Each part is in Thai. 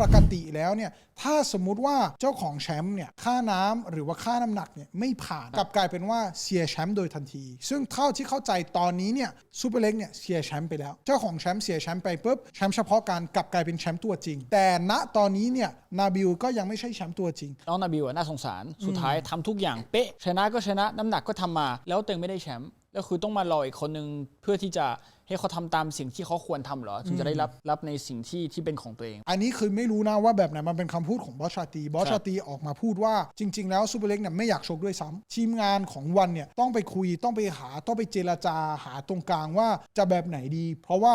ปกติแล้วเนี่ยถ้าสมมุติว่าเจ้าของแชมป์เนี่ยค่าน้ำหรือว่าค่าน้ำหนักเนี่ยไม่ผ่านกลับกลายเป็นว่าเสียแชมป์โดยทันที ซึ่งเท่าที่เข้าใจตอนนี้เนี่ยซูเปอร์เล็กเนี่ยเสียแชมป์ไปแล้ว เจ้าของแชมป์เสียแชมป์ไปปุ๊บแชมป์เฉพาะการกลับกลายเป็นแชมป์ตัวจริง แต่ณตอนนี้เนี่ยนาบิลก็ยังไม่ใช่แชมป์ตัวจริงน้องนาบิวน่าสงสารสุดท้ายทำทุกอย่างเป๊ะชนะก็ชนะน้ำหนักก็ทำมา แล้วเตัวเองไม่ได้แชมป์ แล้วคือต้องมารออีกคนนึงเพื่อที่จะให้เขาทำตามสิ่งที่เขาควรทำเหรอถึงจะได้รับรับในสิ่งที่ที่เป็นของตัวเอง อันนี้คือไม่รู้นะว่าแบบไหนมันเป็นคำพูดของบอสชาตรีบอสชาตรีออกมาพูดว่าจริง ๆ แล้วซูเปอร์เล็กเนี่ยไม่อยากชกด้วยซ้ำทีมงานของวันเนี่ยต้องไปคุยต้องไปหาต้องไปเจรจาหาตรงกลางว่าจะแบบไหนดี เพราะว่า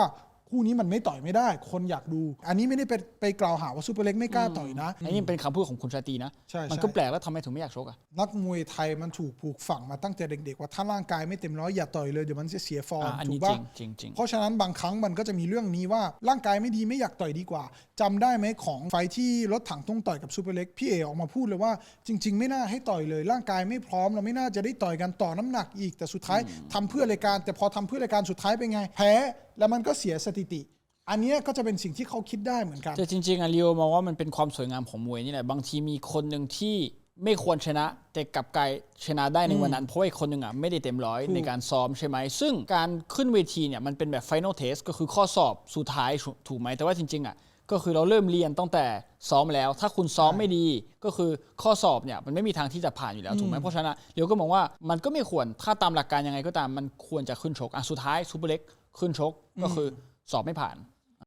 คู่นี้มันไม่ต่อยไม่ได้ คนอยากดู อันนี้ไม่ได้ไปไปกล่าวหาว่าซูเปอร์เล็กไม่กล้าต่อยนะ อันนี้เป็นคำพูดของคุณชาตรีนะ ใช่มันใช่ก็แปลกแล้วทำไมถึงไม่อยากชกอะ นักมวยไทยมันถูกปลูกฝังมาตั้งแต่เด็กๆ ว่าถ้าร่างกายไม่เต็มร้อยอย่าต่อยเลยเดี๋ยวมันจะเสียฟอร์มอะอันถูนี้กปะจริงจริงๆเพราะฉะนั้นบางครั้งมันก็จะมีเรื่องนี้ว่าร่างกายไม่ดีไม่อยากต่อยดีกว่าจำได้ไหมของไฟท์ที่รถถังต้องต่อยกับซูเปอร์เล็กพี่เอออกมาพูดเลยว่าจริง ๆ ไม่น่าให้ต่อยเลย ร่างกายไม่พร้อมเราไม่น่าจะได้ต่อยกันต่อน้ำหนักอีกแต่สุดท้ายทำเพื่อรายการ แต่พอทำเพื่อรายการสุดท้ายเป็นไง แพ้แล้วมันก็เสียสถิติ อันเนี้ยก็จะเป็นสิ่งที่เขาคิดได้เหมือนกัน แต่จริงๆอะเรียวมองว่ามันเป็นความสวยงามของมวยนี่แหละ บางทีมีคนหนึ่งที่ไม่ควรชนะ แต่กลับกลายชนะได้ในวันนั้น เพราะว่าอีกคนหนึ่งอะไม่ได้เต็มร้อยในการซ้อมใช่ไหม ซึ่งการขึ้นเวทีเนี่ยมันเป็นแบบ final test ก็คือข้อสอบสุดท้ายถูถูกไหมแต่ว่าจริงๆอะก็คือเราเริ่มเรียนตั้งแต่ซ้อมแล้ว ถ้าคุณซ้อมไม่ดีก็คือข้อสอบเนี่ยมันไม่มีทางที่จะผ่านอยู่แล้วถูกไหมเพราะฉะนั้นเรียวก็มองว่ามันก็ไม่ควรถ้าตามหลักการยังไงก็ตามมันควรจะขึ้นชกอะสุดท้ายซูเปอร์เล็ก ขึ้นชกก็คือสอบไม่ผ่าน